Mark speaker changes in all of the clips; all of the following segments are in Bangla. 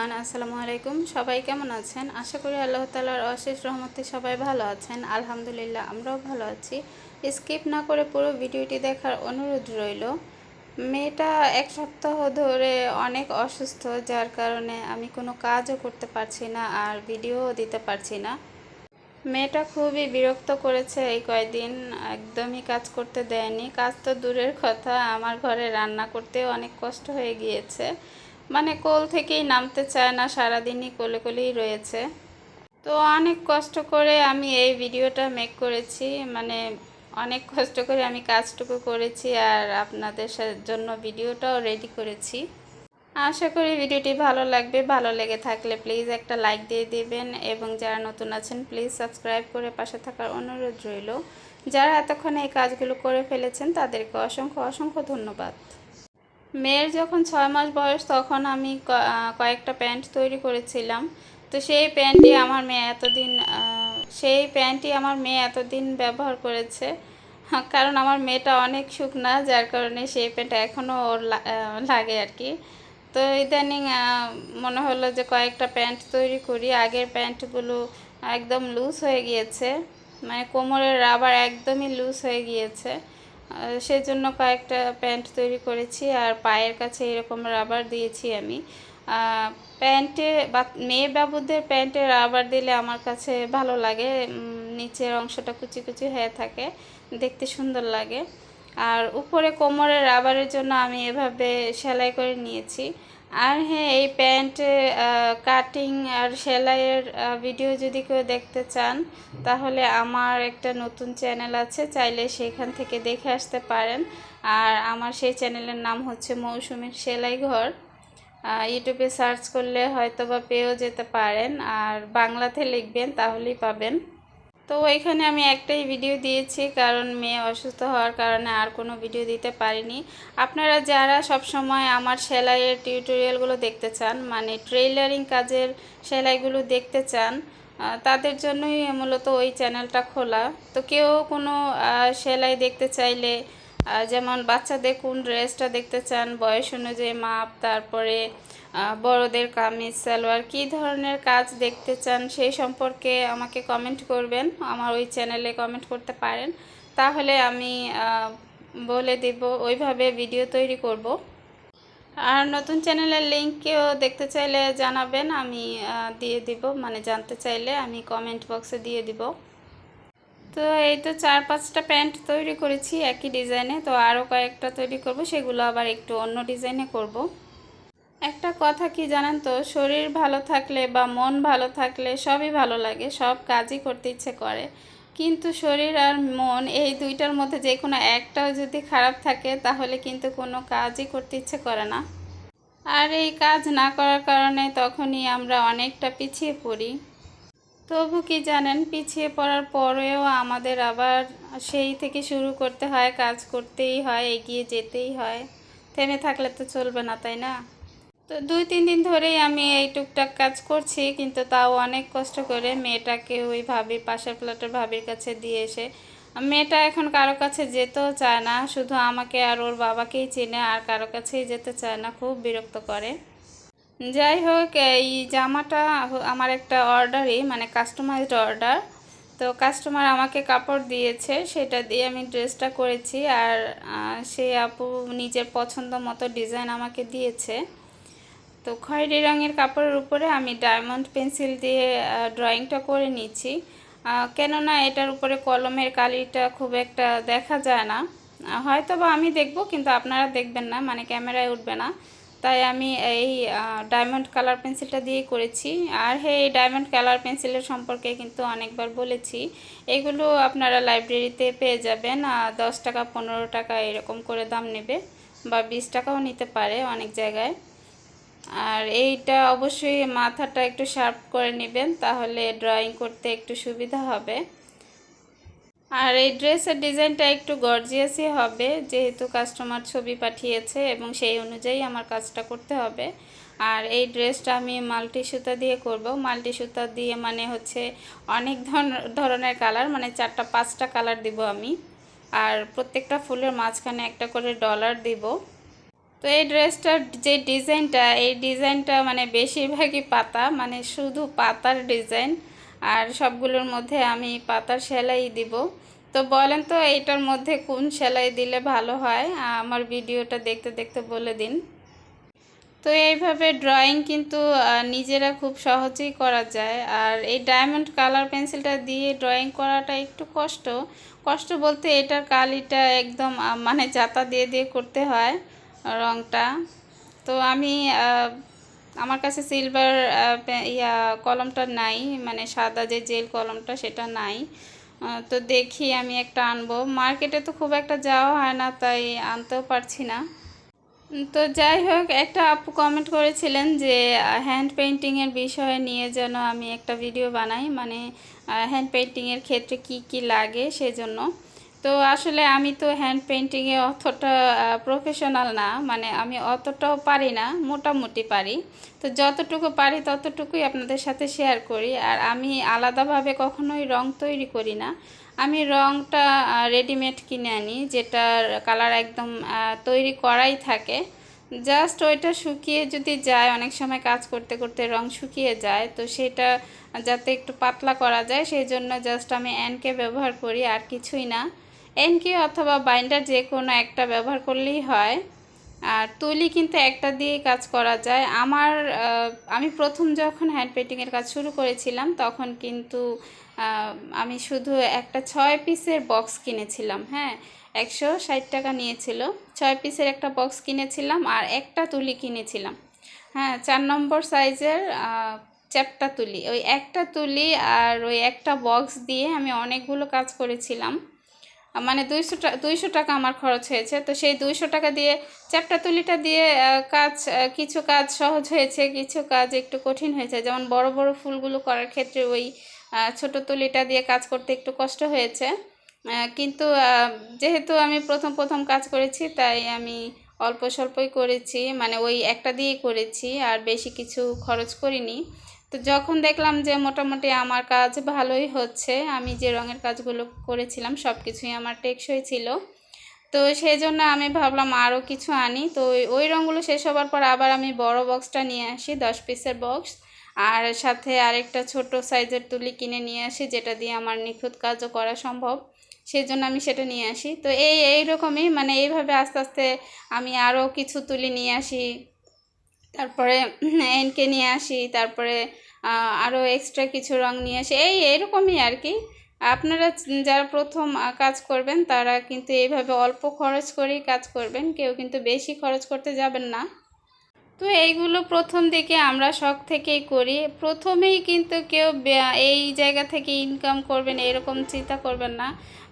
Speaker 1: এভরিওয়ান, আসসালামু আলাইকুম। সবাই কেমন আছেন? আশা করি আল্লাহ তালার অশেষ রহমতে সবাই ভালো আছেন। আলহামদুলিল্লাহ, আমরাও ভালো আছি। স্কিপ না করে পুরো ভিডিওটি দেখার অনুরোধ রইল। মেয়েটা এক সপ্তাহ ধরে অনেক অসুস্থ, যার কারণে আমি কোনো কাজও করতে পারছি না আর ভিডিওও দিতে পারছি না। মেয়েটা খুবই বিরক্ত করেছে এই কয়দিন, একদমই কাজ করতে দেয়নি। কাজ তো দূরের কথা, আমার ঘরে রান্না করতেও অনেক কষ্ট হয়ে গিয়েছে। মানে কোল থেকেই নামতে চায় না, সারাদিনই কোলে কোলেই রয়েছে। তো অনেক কষ্ট করে আমি এই ভিডিওটা মেক করেছি। মানে অনেক কষ্ট করে আমি কাজটুকু করেছি আর আপনাদের জন্য ভিডিওটাও রেডি করেছি। আশা করি ভিডিওটি ভালো লাগবে। ভালো লেগে থাকলে প্লিজ একটা লাইক দিয়ে দিবেন এবং যারা নতুন আছেন প্লিজ সাবস্ক্রাইব করে পাশে থাকার অনুরোধ রইল। যারা এতক্ষণ এই কাজগুলো করে ফেলেছেন তাদেরকে অসংখ্য অসংখ্য ধন্যবাদ। মেয়ের যখন ছয় মাস বয়স তখন আমি কয়েকটা প্যান্ট তৈরি করেছিলাম। তো সেই প্যান্টটি আমার মেয়ে এতদিন সেই প্যান্টটি আমার মেয়ে এতদিন ব্যবহার করেছে। হ্যাঁ, কারণ আমার মেয়েটা অনেক শুকনা যার কারণে সেই প্যান্ট এখনও ওর লাগে আর কি। তো ইদানিং মনে হলো যে কয়েকটা প্যান্ট তৈরি করি। আগের প্যান্টগুলো একদম লুজ হয়ে গিয়েছে। মানে কোমরের রাবার একদমই লুজ হয়ে গিয়েছে। আহ, সেজন্য কয়েকটা প্যান্ট তৈরি করেছি আর পায়ের কাছে এরকম রাবার দিয়েছি আমি। প্যান্টে বা মেয়ে বাবুদের প্যান্টে রাবার দিলে আমার কাছে ভালো লাগে। নিচের অংশটা কুচি কুচি হয়ে থাকে দেখতে সুন্দর লাগে। আর উপরে কোমরের রাবারের জন্য আমি এভাবে সেলাই করে নিয়েছি। আর হ্যাঁ এই প্যান্টে কাটিং আর সেলাইয়ের ভিডিও যদি কেউ দেখতে চান, তাহলে আমার একটা নতুন চ্যানেল আছে, চাইলে সেখান থেকে দেখে আসতে পারেন। আর আমার সেই চ্যানেলের নাম হচ্ছে মৌসুমীর সেলাই ঘর। ইউটিউবে সার্চ করলে হয়তো বা পেয়েও যেতে পারেন। আর বাংলাতে লিখবেন, তাহলেই পাবেন। তো ওইখানে আমি একটাই ভিডিও দিয়েছি কারণ মেয়ে অসুস্থ হওয়ার কারণে আর কোনো ভিডিও দিতে পারিনি। আপনারা যারা সব সময় আমার সেলাইয়ের টিউটোরিয়ালগুলো দেখতে চান মানে ট্রেইলারিং কাজের সেলাইগুলো দেখতে চান তাদের জন্যই মূলত ওই চ্যানেলটা খোলা। তো কেউ কোনো সেলাই দেখতে চাইলে যেমন বাচ্চাদের কোন ড্রেসটা দেখতে চান, বয়স অনুযায়ী মাপ, তারপরে বড়দের কামিজ, সালোয়ার, কী ধরনের কাজ দেখতে চান সেই সম্পর্কে আমাকে কমেন্ট করবেন। আমার ওই চ্যানেলে কমেন্ট করতে পারেন। তাহলে আমি বলে দেব, ওইভাবে ভিডিও তৈরি করব। আর নতুন চ্যানেলের লিঙ্ককেও দেখতে চাইলে জানাবেন, আমি দিয়ে দিব। মানে জানতে চাইলে আমি কমেন্ট বক্সে দিয়ে দিব। তো এই তো চার পাঁচটা প্যান্ট তৈরি করেছি, একই ডিজাইনে তো আরও কয়েকটা তৈরি করব, সেগুলো আবার একটু অন্য ডিজাইনে করব। একটা কথা কি জানেন তো? শরীর ভালো থাকলে বা মন ভালো থাকলে সবই ভালো লাগে, সব কাজই করতে ইচ্ছে করে। কিন্তু শরীর আর মন এই দুইটার মধ্যে যে কোনো একটাও যদি খারাপ থাকে, তাহলে কিন্তু কোনো কাজই করতে ইচ্ছে করে না। আর এই কাজ না করার কারণে তখনই আমরা অনেকটা পিছিয়ে পড়ি। তবু কি জানেন, পিছিয়ে পড়ার পরেও আমাদের আবার সেই থেকে শুরু করতে হয়, কাজ করতেই হয়, এগিয়ে যেতেই হয়। থেমে থাকলে তো চলবে না, তাই না? তো দুই, তিন দিন ধরেই আমি এই টুকটাক কাজ করছি, কিন্তু তাও অনেক কষ্ট করে মেয়েটাকে ওই ভাবি, পাশের ফ্ল্যাটের ভাবির কাছে দিয়ে এসে মেয়েটা এখন কারও কাছে যেতেও চায় না, শুধু আমাকে আর ওর বাবাকেই চেনে, আর কারও কাছেই যেতে চায় না, খুব বিরক্ত করে। যাই হোক, এই জামাটা আমার একটা অর্ডারই মানে কাস্টমাইজড অর্ডার তো কাস্টমার আমাকে কাপড় দিয়েছে, সেটা দিয়ে আমি ড্রেসটা করেছি, আর সে আপু নিজের পছন্দ মতো ডিজাইন আমাকে দিয়েছে। তো খয়েরি রঙের কাপড়ের উপরে আমি ডায়মন্ড পেন্সিল দিয়ে ড্রয়িংটা করে নিচ্ছি। কেননা এটার উপরে কলমের কালিটা খুব একটা দেখা যায় না। হয়তো বা আমি দেখব, কিন্তু আপনারা দেখবেন না মানে ক্যামেরায় উঠবে না। তাই আমি এই ডায়মন্ড কালার পেন্সিলটা দিয়েই করেছি। আর হ্যাঁ এই ডায়মন্ড কালার পেন্সিলের সম্পর্কে কিন্তু অনেকবার বলেছি। এগুলো আপনারা লাইব্রেরিতে পেয়ে যাবেন দশ টাকা, পনেরো টাকা এরকম করে দাম নেবে, বা বিশ টাকাও নিতে পারে অনেক জায়গায়। আর এইটা অবশ্যই মাথাটা একটু শার্প করে নেবেন, তাহলে ড্রয়িং করতে একটু সুবিধা হবে। আর এই ড্রেসের ডিজাইনটা একটু গর্জিয়াসই হবে, যেহেতু কাস্টমার ছবি পাঠিয়েছে এবং সেই অনুযায়ী আমার কাজটা করতে হবে। আর এই ড্রেসটা আমি মাল্টি সুতা দিয়ে করব। মাল্টি সুতা দিয়ে মানে হচ্ছে অনেক ধরন- ধরনের কালার মানে চারটা, পাঁচটা কালার দিব আমি। আর প্রত্যেকটা ফুলের মাঝখানে একটা করে ডলার দিব। তো এই ড্রেসটার যে ডিজাইনটা, এই ডিজাইনটা মানে বেশিরভাগই পাতা মানে শুধু পাতার ডিজাইন। আর সবগুলোর মধ্যে আমি পাতার সেলাই দিব। তো বলেন তো, এইটার মধ্যে কোন সেলাই দিলে ভালো হয়? আমার ভিডিওটা দেখতে দেখতে বলে দিন। তো এইভাবে ড্রয়িং কিন্তু নিজেরা খুব সহজেই করা যায়। আর এই ডায়মন্ড কালার পেন্সিলটা দিয়ে ড্রয়িং করাটা একটু কষ্ট। কষ্ট বলতে এটার কালিটা একদম মানে জাতা দিয়ে দিয়ে করতে হয়। রংটা। তো আমি আমার কাছে সিলভার ইয়া, কলমটা নাই মানে সাদা যে জেল কলমটা সেটা নাই। তো দেখি আমি একটা আনব। মার্কেটে তো খুব একটা যাওয়া হয় না, তাই আনতেও পারছি না। তো যাই হোক, একটা আপু কমেন্ট করেছিলেন যে হ্যান্ড পেন্টিংয়ের বিষয়ে নিয়ে যেন আমি একটা ভিডিও বানাই। মানে হ্যান্ড পেন্টিংয়ের ক্ষেত্রে কি কি লাগে সেজন্য। তো আসলে আমি তো হ্যান্ড পেন্টিংয়ে অতটা প্রফেশনাল না। মানে আমি অতটাও পারি না, মোটামুটি পারি। তো যতটুকু পারি ততটুকুই আপনাদের সাথে শেয়ার করি। আর আমি আলাদাভাবে কখনোই রং তৈরি করি না। আমি রংটা রেডিমেড কিনে আনি, যেটার কালার একদম তৈরি করাই থাকে। জাস্ট ওইটা শুকিয়ে যদি যায়, অনেক সময় কাজ করতে করতে রং শুকিয়ে যায়, তো সেটা যাতে একটু পাতলা করা যায়, সেই জন্য জাস্ট আমি অ্যানকে ব্যবহার করি, আর কিছুই না। এনকে অথবা বাইন্ডার যে কোনো একটা ব্যবহার করলেই হয়। আর তুলি কিন্তু একটা দিয়েই কাজ করা যায়। আমার আমি প্রথম যখন হ্যান্ড পেন্টিংয়ের কাজ শুরু করেছিলাম, তখন কিন্তু আমি শুধু একটা ছয় পিসের বক্স কিনেছিলাম হ্যাঁ? একশো ষাট টাকা নিয়েছিল। ছয় পিসের একটা বক্স কিনেছিলাম আর একটা তুলি কিনেছিলাম হ্যাঁ? চার নম্বর সাইজের চ্যাপটা তুলি। ওই একটা তুলি আর ওই একটা বক্স দিয়ে আমি অনেকগুলো কাজ করেছিলাম। মানে দুইশো টাকা দুইশো টাকা আমার খরচ হয়েছে। তো সেই দুইশো টাকা দিয়ে চ্যাপটা তুলিটা দিয়ে কাজ কিছু কাজ সহজ হয়েছে, কিছু কাজ একটু কঠিন হয়েছে। যেমন বড় বড় ফুলগুলো করার ক্ষেত্রে ওই ছোট তুলিটা দিয়ে কাজ করতে একটু কষ্ট হয়েছে। কিন্তু যেহেতু আমি প্রথম প্রথম কাজ করেছি, তাই আমি অল্প স্বল্পই করেছি। মানে ওই একটা দিয়েই করেছি, আর বেশি কিছু খরচ করিনি। তো যখন দেখলাম যে মোটামুটি আমার কাজ ভালোই হচ্ছে, আমি যে রঙের কাজগুলো করেছিলাম সব কিছুই আমার টেকসই ছিল। তো সেই জন্য আমি ভাবলাম আরও কিছু আনি। তো ওই রঙগুলো শেষ হবার পর আবার আমি বড় বক্সটা নিয়ে আসি, দশ পিসের বক্স আর সাথে আরেকটা ছোট সাইজের তুলি কিনে নিয়ে আসি, যেটা দিয়ে আমার নিখুঁত কাজও করা সম্ভব। সেই জন্য আমি সেটা নিয়ে আসি। তো এই, এইরকমই মানে এইভাবে আস্তে আস্তে আমি আরও কিছু তুলি নিয়ে আসি। তারপরে এনকে নিয়ে আসি, তারপরে আরও এক্সট্রা কিছু রং নিয়ে আসি, এই এরকমই আর কি। আপনারা যারা প্রথম কাজ করবেন তারা কিন্তু এইভাবে অল্প খরচ করেই কাজ করবেন, কেউ কিন্তু বেশি খরচ করতে যাবেন না। তো এইগুলো প্রথম দিকে আমরা শখ থেকেই করি। প্রথমেই কিন্তু কেউ এই জায়গা থেকে ইনকাম করবেন, এরকম চিন্তা করবেন না।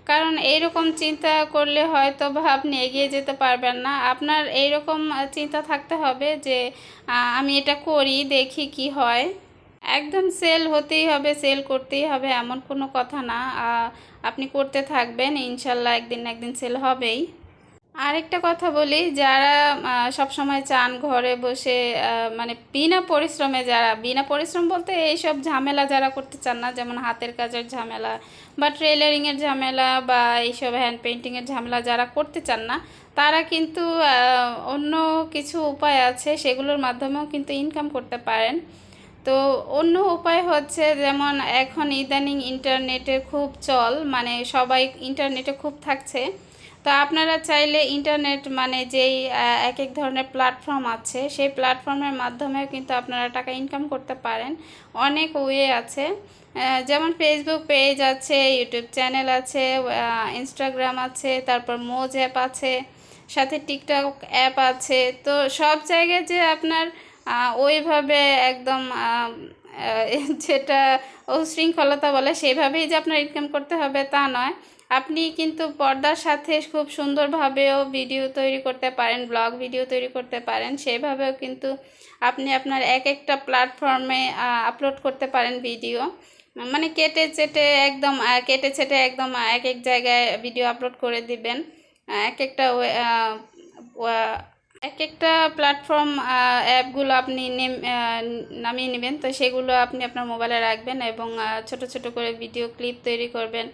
Speaker 1: কারণ এইরকম চিন্তা করলে হয়তো বা আপনি এগিয়ে যেতে পারবেন না। আপনার এইরকম চিন্তা থাকতে হবে যে আমি এটা করি, দেখি কি হয়। একদম সেল হতেই হবে, সেল করতেই হবে, এমন কোনো কথা না। আপনি করতে থাকবেন, ইনশাল্লাহ একদিন একদিন সেল হবেই। আরেকটা কথা বলি, যারা সব সময় চান ঘরে বসে মানে বিনা পরিশ্রমে যারা, বিনা পরিশ্রম বলতে এইসব ঝামেলা যারা করতে চান না, যেমন হাতের কাজের ঝামেলা বা ট্রেলারিংয়ের ঝামেলা বা এইসব হ্যান্ড পেন্টিংয়ের ঝামেলা যারা করতে চান না, তারা কিন্তু অন্য কিছু উপায় আছে, সেগুলোর মাধ্যমেও কিন্তু ইনকাম করতে পারেন। তো অন্য উপায় হচ্ছে, যেমন এখন ইদানিং ইন্টারনেটের খুব চল মানে সবাই ইন্টারনেটে খুব থাকছে। তো আপনারা চাইলে ইন্টারনেট মানে যেই এক এক ধরনের প্ল্যাটফর্ম আছে, সেই প্ল্যাটফর্মের মাধ্যমেও কিন্তু আপনারা টাকা ইনকাম করতে পারেন। অনেক ওয়ে আছে। যেমন ফেসবুক পেজ আছে ইউটিউব চ্যানেল আছে ইনস্টাগ্রাম আছে, তারপর মোজ অ্যাপ আছে, সাথে টিকটক অ্যাপ আছে। তো সব জায়গায় যে আপনার ওইভাবে একদম যেটা উশৃঙ্খলতা বলে, সেভাবেই যে আপনার ইনকাম করতে হবে তা নয়। আপনি কিন্তু পর্দার সাথে খুব সুন্দরভাবেও ভিডিও তৈরি করতে পারেন ব্লগ ভিডিও তৈরি করতে পারেন, সেভাবেও কিন্তু আপনি আপনার এক একটা প্ল্যাটফর্মে আপলোড করতে পারেন ভিডিও মানে কেটে চেটে একদম কেটে ছেটে একদম এক এক জায়গায় ভিডিও আপলোড করে দিবেন। এক একটা এক একটা প্ল্যাটফর্ম অ্যাপগুলো আপনি নামিয়ে নেবেন। তো সেগুলো আপনি আপনার মোবাইলে রাখবেন এবং ছোট ছোট করে ভিডিও ক্লিপ তৈরি করবেন।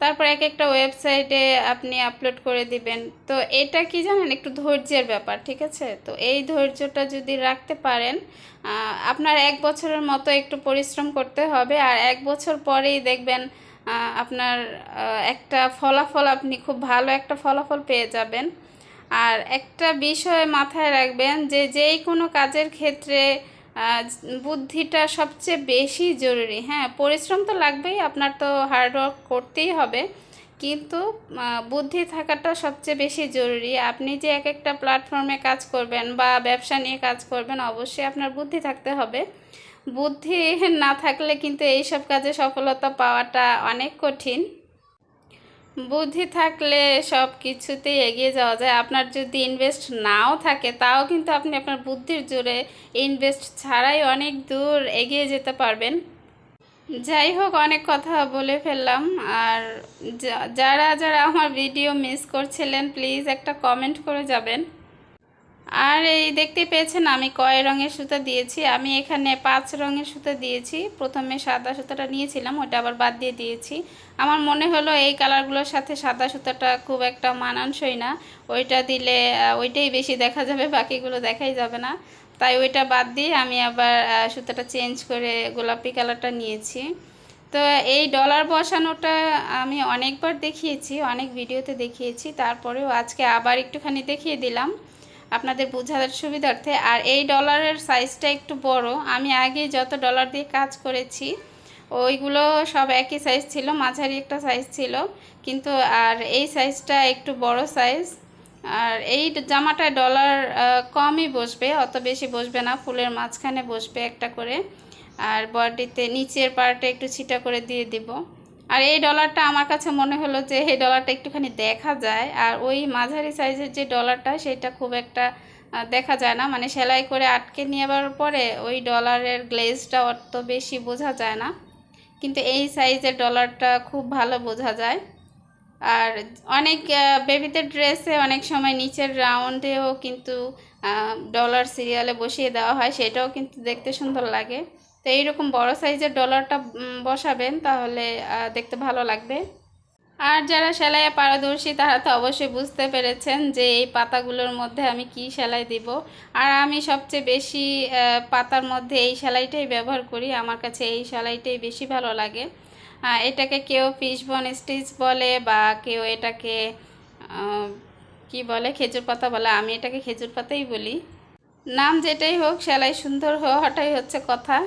Speaker 1: তারপর এক একটা ওয়েবসাইটে আপনি আপলোড করে দিবেন। তো এটা কি জানেন? একটু ধৈর্যের ব্যাপার, ঠিক আছে? তো এই ধৈর্যটা যদি রাখতে পারেন আপনার এক বছরের মতো একটু পরিশ্রম করতে হবে আর এক বছর পরেই দেখবেন আপনার একটা ফলাফল আপনি খুব ভালো একটা ফলাফল পেয়ে যাবেন। আর একটা বিষয় মাথায় রাখবেন যে যেই কোনো কাজের ক্ষেত্রে বুদ্ধিটা সবচেয়ে বেশি জরুরি। হ্যাঁ পরিশ্রম তো লাগবেই, আপনার তো হার্ডওয়ার্ক করতেই হবে। কিন্তু বুদ্ধি থাকাটা সবচেয়ে বেশি জরুরি। আপনি যে এক একটা প্ল্যাটফর্মে কাজ করবেন বা ব্যবসা নিয়ে কাজ করবেন, অবশ্যই আপনার বুদ্ধি থাকতে হবে। বুদ্ধি না থাকলে কিন্তু এইসব কাজে সফলতা পাওয়াটা অনেক কঠিন। বুদ্ধি থাকলে সব কিছুতেই এগিয়ে যাওয়া যায়। আপনার যদি ইনভেস্ট নাও থাকে, তাও কিন্তু আপনি আপনার বুদ্ধির জোরে ইনভেস্ট ছাড়াই অনেক দূর এগিয়ে যেতে পারবেন। যাই হোক, অনেক কথা বলে ফেললাম। আর যারা যারা আমার ভিডিও মিস করছিলেন প্লিজ একটা কমেন্ট করে যাবেন। আর এই দেখতে পেয়েছেন, আমি কয় রঙের সুতা দিয়েছি, আমি এখানে পাঁচ রঙের সুতা দিয়েছি। প্রথমে সাদা সুতাটা নিয়েছিলাম, ওটা আবার বাদ দিয়ে দিয়েছি। আমার মনে হলো এই কালারগুলোর সাথে সাদা সুতাটা খুব একটা মানানসই না। ওইটা দিলে ওইটাই বেশি দেখা যাবে, বাকিগুলো দেখাই যাবে না। তাই ওইটা বাদ দিয়ে আমি আবার সুতাটা চেঞ্জ করে গোলাপি কালারটা নিয়েছি। তো এই ডলার বসানোটা আমি অনেকবার দেখিয়েছি, অনেক ভিডিওতে দেখিয়েছি, তারপরেও আজকে আবার একটুখানি দেখিয়ে দিলাম। আপনাদের বোঝার সুবিধার্থে। আর এই ডলারের সাইজটা একটু বড়। আমি আগে যত ডলার দিয়ে কাজ করেছি, ওইগুলো সব একই সাইজ ছিল, মাঝারি একটা সাইজ ছিল। কিন্তু আর এই সাইজটা একটু বড় সাইজ আর এই জামাটায় ডলার কমই বসবে, অত বেশি বসবে না। ফুলের মাঝখানে বসবে একটা করে। আর বডিতে নিচের পার্টে একটু ছিটা করে দিয়ে দিব। আর এই ডলারটা আমার কাছে মনে হলো যে, এই ডলারটা একটুখানি দেখা যায়। আর ওই মাঝারি সাইজের যে ডলারটা সেটা খুব একটা দেখা যায় না। মানে সেলাই করে আটকে নেওয়ার পরে ওই ডলারের গ্লেজটা অত বেশি বোঝা যায় না। কিন্তু এই সাইজের ডলারটা খুব ভালো বোঝা যায়। আর অনেক বেবিদের ড্রেসে অনেক সময় নিচের রাউন্ডেও কিন্তু ডলার সিরিয়ালে বসিয়ে দেওয়া হয়। সেটাও কিন্তু দেখতে সুন্দর লাগে। তো এইরকম বড় সাইজের ডলারটা বসাবেন, তাহলে দেখতে ভালো লাগবে। আর যারা সেলাইয়ে পারদর্শী, তারা তো অবশ্যই বুঝতে পেরেছেন যে এই পাতাগুলোর মধ্যে আমি কি সেলাই দিব। আর আমি সবচেয়ে বেশি পাতার মধ্যে এই সেলাইটাই ব্যবহার করি। আমার কাছে এই সেলাইটাই বেশি ভালো লাগে। এটাকে কেউ ফিশবন স্টিচ বলে বা কেউ এটাকে কি বলে, খেজুর পাতা বলে, আমি এটাকে খেজুর পাতাই বলি। নাম যেটাই হোক, সেলাই সুন্দর হওয়াটাই হচ্ছে কথা।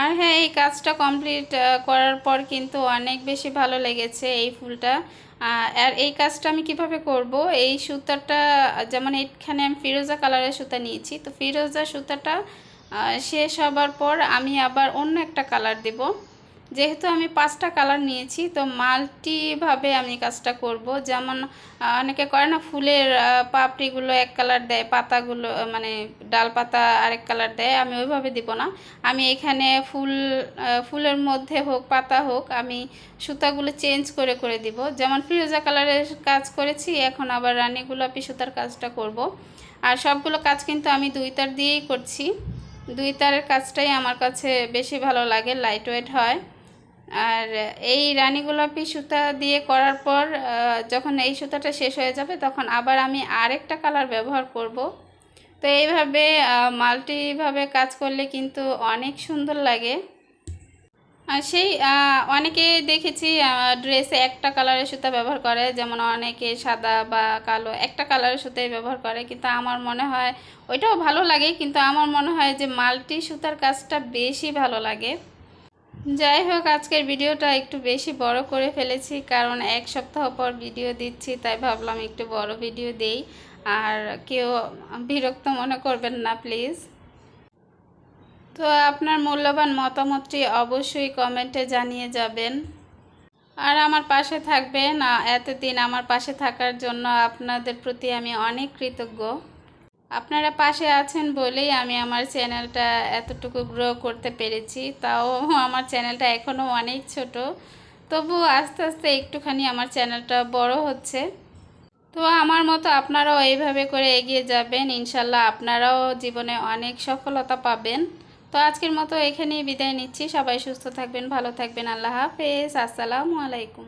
Speaker 1: আর হ্যাঁ এই কাজটা কমপ্লিট করার পর কিন্তু অনেক বেশি ভালো লেগেছে এই ফুলটা। আর এই কাজটা আমি কীভাবে করব? এই সুতাটা, যেমন এখানে আমি ফিরোজা কালারের সুতা নিয়েছি, তো ফিরোজা সুতাটা শেষ হবার পর আমি আবার অন্য একটা কালার দেব। যেহেতু আমি পাঁচটা কালার নিয়েছি, তো মাল্টিভাবে আমি কাজটা করব। যেমন অনেকে করে না, ফুলের পাপড়িগুলো এক কালার দেয়, পাতাগুলো মানে ডাল পাতা আরেক কালার দেয়, আমি ওইভাবে দিব না। আমি এখানে ফুল ফুলের মধ্যে হোক, পাতা হোক, আমি সুতাগুলো চেঞ্জ করে করে দিব। যেমন ফিরোজা কালারের কাজ করেছি, এখন আবার রানী গোলাপি সুতার কাজটা করব। আর সবগুলো কাজ কিন্তু আমি দুই তার দিয়েই করছি। দুই তারের কাজটাই আমার কাছে বেশি ভালো লাগে লাইট ওয়েট হয়। আর এই রানী গোলাপি সুতা দিয়ে করার পর যখন এই সুতাটা শেষ হয়ে যাবে, তখন আবার আমি আরেকটা কালার ব্যবহার করব। তো এইভাবে মাল্টিভাবে কাজ করলে কিন্তু অনেক সুন্দর লাগে। আর সেই অনেকে দেখেছি ড্রেসে একটা কালারের সুতা ব্যবহার করে, যেমন অনেকে সাদা বা কালো একটা কালারের সুতাই ব্যবহার করে, কিন্তু আমার মনে হয় ওইটাও ভালো লাগে, কিন্তু আমার মনে হয় যে মাল্টি সুতার কাজটা বেশি ভালো লাগে। যাই হোক, আজকের ভিডিওটা একটু বেশি বড় করে ফেলেছি, কারণ এক সপ্তাহ পর ভিডিও দিচ্ছি, তাই ভাবলাম একটু বড় ভিডিও দেই। আর কেউ বিরক্ত মনে করবেন না, প্লিজ। তো আপনার মূল্যবান মতামতটি অবশ্যই কমেন্টে জানিয়ে যাবেন। আর আমার পাশে থাকবেন এতদিন আমার পাশে থাকার জন্য আপনাদের প্রতি আমি অনেক কৃতজ্ঞ। আপনারা পাশে আছেন বলেই আমি আমার চ্যানেলটা এতটুকু গ্রো করতে পেরেছি। তাও আমার চ্যানেলটা এখনও অনেক ছোট। তবু আস্তে আস্তে একটুখানি আমার চ্যানেলটা বড় হচ্ছে। তো আমার মতো আপনারাও এইভাবে করে এগিয়ে যাবেন। ইনশাল্লাহ আপনারাও জীবনে অনেক সফলতা পাবেন। তো আজকের মতো এখানেই বিদায় নিচ্ছি। সবাই সুস্থ থাকবেন, ভালো থাকবেন। আল্লাহ হাফেজ। আসসালামু আলাইকুম।